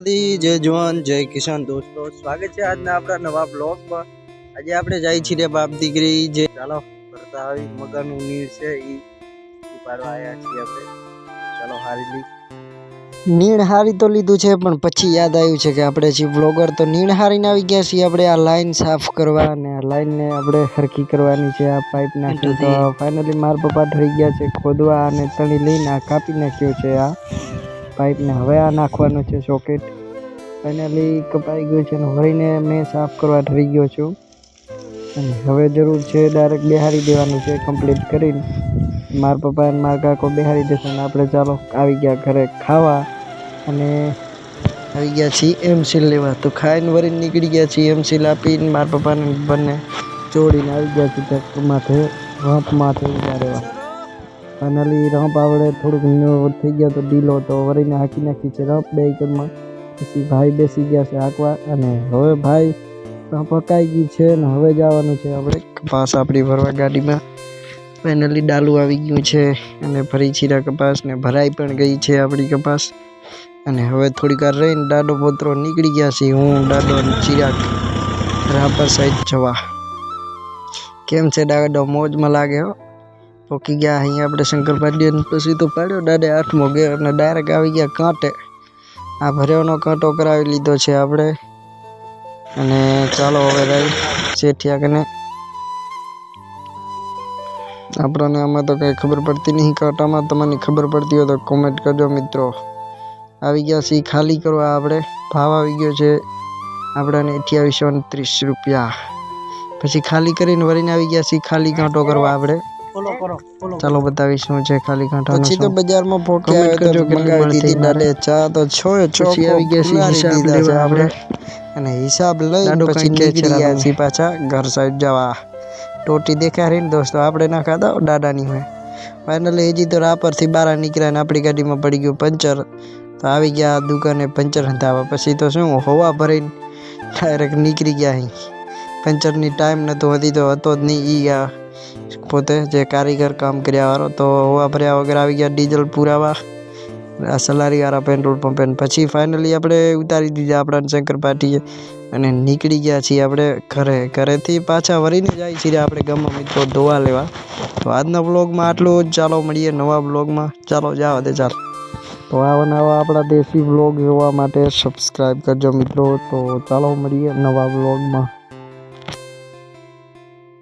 જય જવાન જય કિસાન દોસ્તો. સ્વાગત છે આજના આપણા નવા બ્લોગમાં. આજે આપણે જાય છીએ બાપ દીકરી જે ચાલો ફરતા આવી મગરનું નીર છે એ ઉપાડવા આવ્યા છીએ આપણે. ચાલો હારી લી. નીણ હારી તો લીધું છે પણ પછી યાદ આવ્યું છે કે આપણે જે બ્લોગર તો નીણ હારીને આવી ગયા છીએ. આપણે આ લાઈન સાફ કરવા અને આ લાઈનને આપણે સરખી કરવાની છે. આ પાઇપ નાખ્યું તો ફાઇનલી મારા પપ્પા થઈ ગયા છે ખોદવા અને તણી લઈને આ કાપી નાખ્યો છે આ. પાઇપને હવે આ નાખવાનું છે સોકેટ. ફાઇનલી કપાઈ ગયું છે અને વળીને મેં સાફ કરવા ઠરી ગયો છું. અને હવે જરૂર છે ડાયરેક્ટ બિહારી દેવાનું છે કમ્પ્લીટ કરીને. મારા પપ્પા અને મારા કાકો બેહારી દેશે અને આપણે ચાલો આવી ગયા ઘરે ખાવા. અને આવી ગયા છીએ એમસીલ લેવા. તો ખાઈને વળીને નીકળી ગયા છીએ એમસીલ આપીને મારા પપ્પાને બંને જોડીને આવી ગયા છીએ. માથે રંપ માથે ઊભા રહેવા. ફાઇનલી રંપ આવડે, થોડુંક થઈ ગયો તો ઢીલો તો વળીને હાંકી નાખી છે રંપ બે એકરમાં. પછી ભાઈ બેસી ગયા છે હાંકવા અને હવે ભાઈ રંપ હકાઈ ગઈ છે ને હવે જવાનું છે આપણે. કપાસ આપણી ભરવા ગાડીમાં. ફાઇનલી ડાલું આવી ગયું છે અને ફરી છીરા કપાસ ને ભરાઈ પણ ગઈ છે આપણી કપાસ. અને હવે થોડીક વાર રહીને દાડો પોતરો નીકળી ગયા છે. હું દાડો અને ચિરાગ રાપર સાઈડ જવા. કેમ છે ડાડો? મોજમાં લાગે હો. પોકી ગયા અહીંયા આપણે શંકર પાટીને પછી તો પાડ્યો દાડે આઠમો ગયો અને ડાયરેક્ટ આવી ગયા કાંટે આ ભર્યોનો કાંટો કરાવી લીધો છે આપણે. અને ચાલો હવે શેઠિયા કને. આપણને આમાં તો કંઈ ખબર પડતી નહીં કાંટામાં તમને ખબર પડતી હોય તો કોમેન્ટ કરજો મિત્રો. આવી ગયા સી ખાલી કરવા આપણે. ભાવ આવી ગયો છે આપણાને અઠ્યાવીસો ત્રીસ રૂપિયા. પછી ખાલી કરીને વળીને આવી ગયા છીએ ખાલી કાંટો કરવા આપણે. ફોલો કરો ચાલો બતાવીશું જે છે ખાલી કાંઠા પછી તો બજારમાં પોકે આવે તો મંગાવી દીધી દાડે ચા તો છો છો પછી આવી ગયા છે હિસાબ લેવા આપણે. અને હિસાબ લઈ પછી નીકળી ગયા છીએ પાછા ઘર સાઈડ જવા. ટોટી દેખાડી ને દોસ્તો આપણે ના ખાતા દાદાની હોય. ફાઇનલી હજી તો રાપરથી બહાર નીકળ્યા ને આપણી ગાડીમાં પડી ગયું પંચર. તો આવી ગયા દુકાને પંચર હંધાવા. પછી તો શું હવા ભરીને ડાયરેક્ટ નીકળી ગયા અહીં. પંચરની ટાઈમ નહોતો હતી તો હતો જ નહીં આ. પોતે જે કારીગર કામ કર્યાવાળો તો હવા ભર્યા વગર આવી ગયા ડીઝલ પુરાવા. આ સલારી વાળા પેટ્રોલ પંપે પછી ફાઇનલી આપણે ઉતારી દીધા આપણા શંકર પાટીએ. અને નીકળી ગયા છીએ આપણે ઘરે. ઘરેથી પાછા વળીને જાય છીએ આપણે ગમે મિત્રો ધોવા લેવા. તો આજના બ્લોગમાં આટલું જ. ચાલો મળીએ નવા બ્લોગમાં ચાલો જાઓ તે ચાલો. તો આવા નવા આપણા દેશી બ્લોગ જોવા માટે સબસ્ક્રાઈબ કરજો મિત્રો. તો ચાલો મળીએ નવા બ્લોગમાં